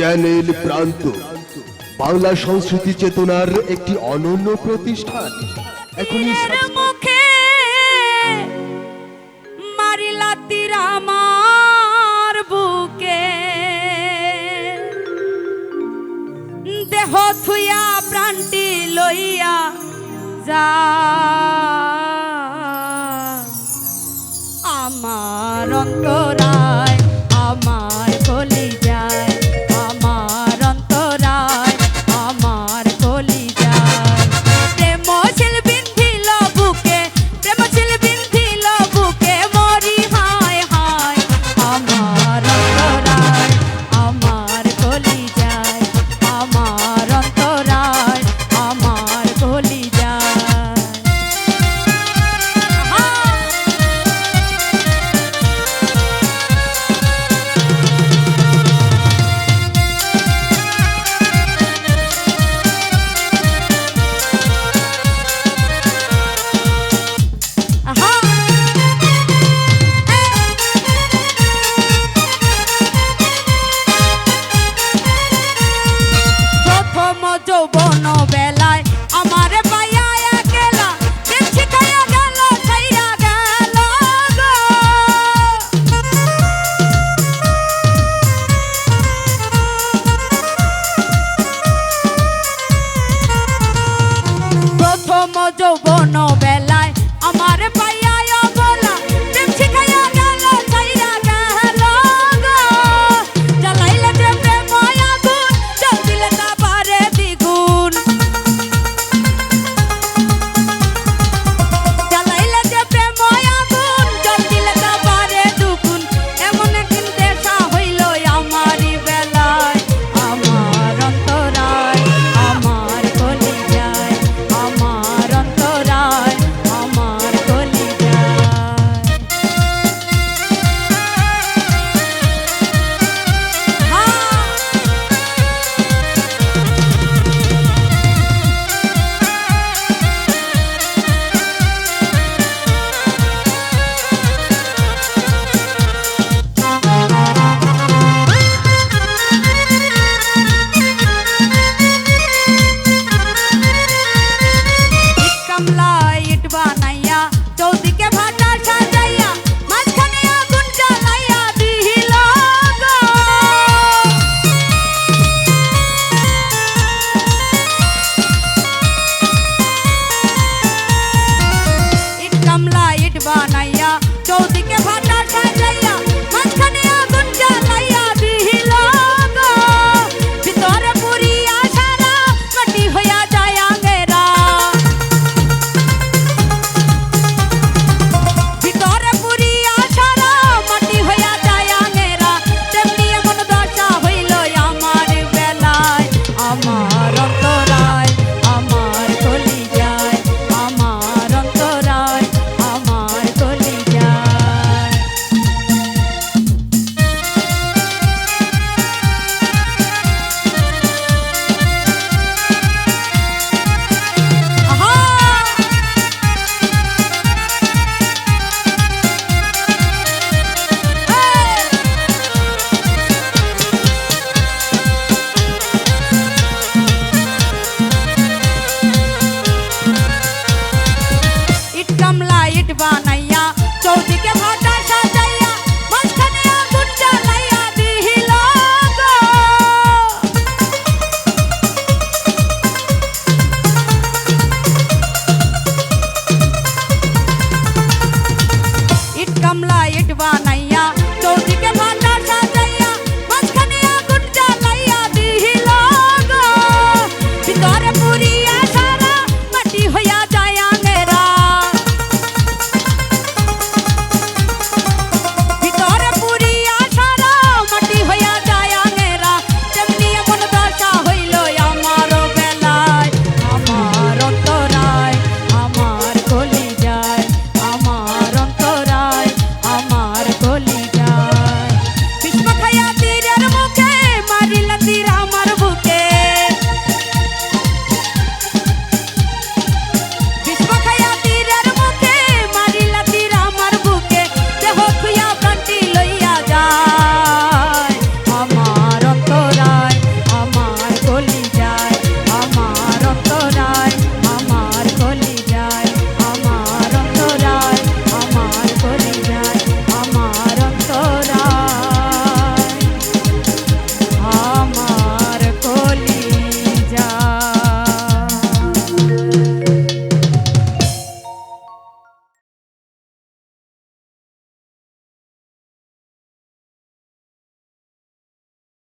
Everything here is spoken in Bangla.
চ্যানেল প্রান্ত। বাংলা সংস্কৃতি চেতনার একটি অনন্য প্রতিষ্ঠান। এখনই সাবস্ক্রাইব মুখে মারিলা তীর আমার বুকে। দেহ থুইয়া প্রাণটি লইয়া যা। আমার Antara don't want no Blah.